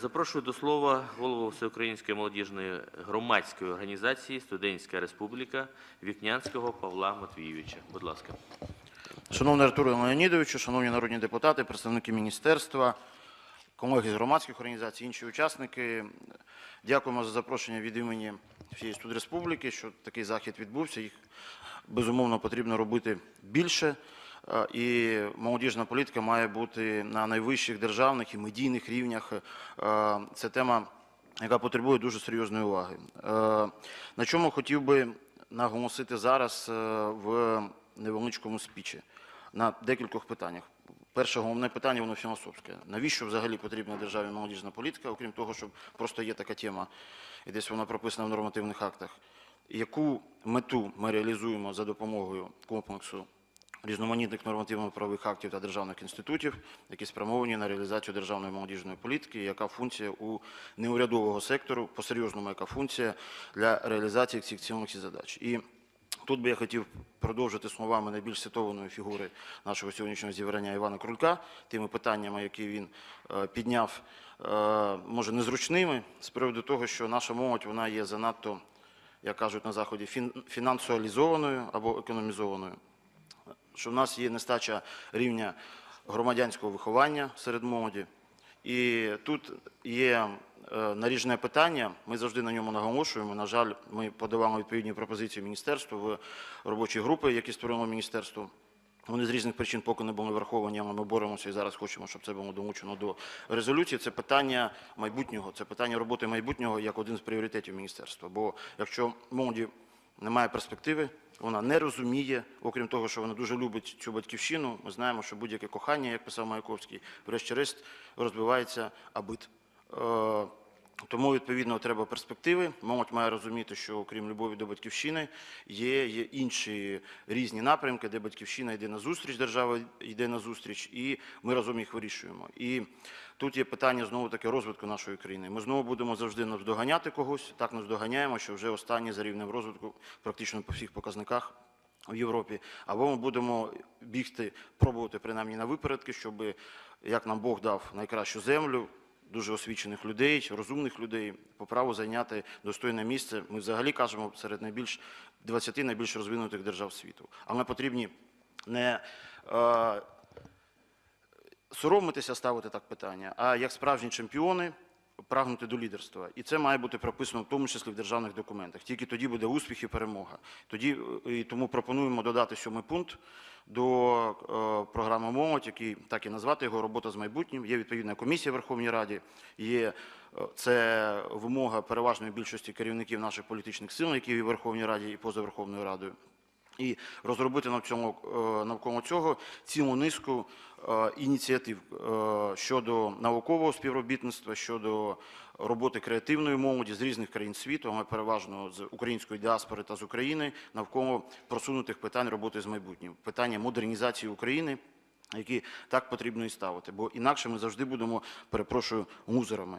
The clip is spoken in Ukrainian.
Запрошую до слова голову Всеукраїнської молодіжної громадської організації Студентська Республіка Вікнянського Павла Матвійовича. Будь ласка. Шановний Артуре Леонідовичу, шановні народні депутати, представники міністерства, колеги з громадських організацій, інші учасники. Дякуємо за запрошення від імені всієї студреспубліки, що такий захід відбувся. Їх безумовно потрібно робити більше. Е, І молодіжна політика має бути на найвищих державних і медійних рівнях. Е, Це тема, яка потребує дуже серйозної уваги. Е, На чому хотів би наголосити зараз в невеличкому спічі на декількох питаннях. Перше головне питання, воно філософське. Навіщо взагалі потрібна державі молодіжна політика, окрім того, щоб просто є така тема, і десь вона прописана в нормативних актах. Яку мету ми реалізуємо за допомогою комплексу різноманітних нормативно-правових актів та державних інститутів, які спрямовані на реалізацію державної молодіжної політики, яка функція у неурядового сектору, по-серйозному, яка функція для реалізації цих цілих задач. І Тут би я хотів продовжити словами найбільш цитованої фігури нашого сьогоднішнього зібрання Івана Крулька, тими питаннями, які він е, підняв, е, може, незручними, з приводу того, що наша молодь вона є занадто, як кажуть на Заході, фінансуалізованою або економізованою що в нас є нестача рівня громадянського виховання серед молоді. І тут є е, наріжне питання, ми завжди на ньому наголошуємо. На жаль, ми подавали відповідні пропозиції міністерству в робочі групи, які створило міністерство. Вони з різних причин поки не були враховані, але ми боремося і зараз хочемо, щоб це було долучено до резолюції. Це питання майбутнього, це питання роботи майбутнього як один з пріоритетів міністерства. Бо якщо молоді немає перспективи, вона не розуміє, окрім того, що вона дуже любить цю батьківщину. Ми знаємо, що будь-яке кохання, як писав Маяковський, врешті-решт розбивається абит. Тому, відповідно, треба перспективи. Молодь має розуміти, що окрім любові до батьківщини, є, є інші різні напрямки, де батьківщина йде на зустріч, держава йде на зустріч, і ми разом їх вирішуємо. І тут є питання знову таки розвитку нашої країни. Ми знову будемо завжди наздоганяти когось. Так наздоганяємо, що вже останні за рівнем розвитку практично по всіх показниках в Європі, або ми будемо бігти, пробувати принаймні на випередки, щоб як нам Бог дав найкращу землю, дуже освічених людей, розумних людей, по праву зайняти достойне місце. Ми взагалі кажемо серед найбільш 20 найбільш розвинутих держав світу. Але потрібні не е, соромитися ставити так питання, а як справжні чемпіони прагнути до лідерства. І це має бути прописано в тому числі в державних документах. Тільки тоді буде успіх і перемога. Тоді е, і тому пропонуємо додати сьомий пункт до е, програми молодь, який так і назвати його робота з майбутнім. Є відповідна комісія Верховній Раді. Є е, це вимога переважної більшості керівників наших політичних сил, які в Верховній Раді і поза Верховною Радою і розробити е, навколо цього цілу низку е, ініціатив е, щодо наукового співробітництва, щодо роботи креативної молоді з різних країн світу, але переважно з української діаспори та з України, навколо просунутих питань роботи з майбутнім, питання модернізації України. Які так потрібно і ставити, бо інакше ми завжди будемо, перепрошую, лузерами.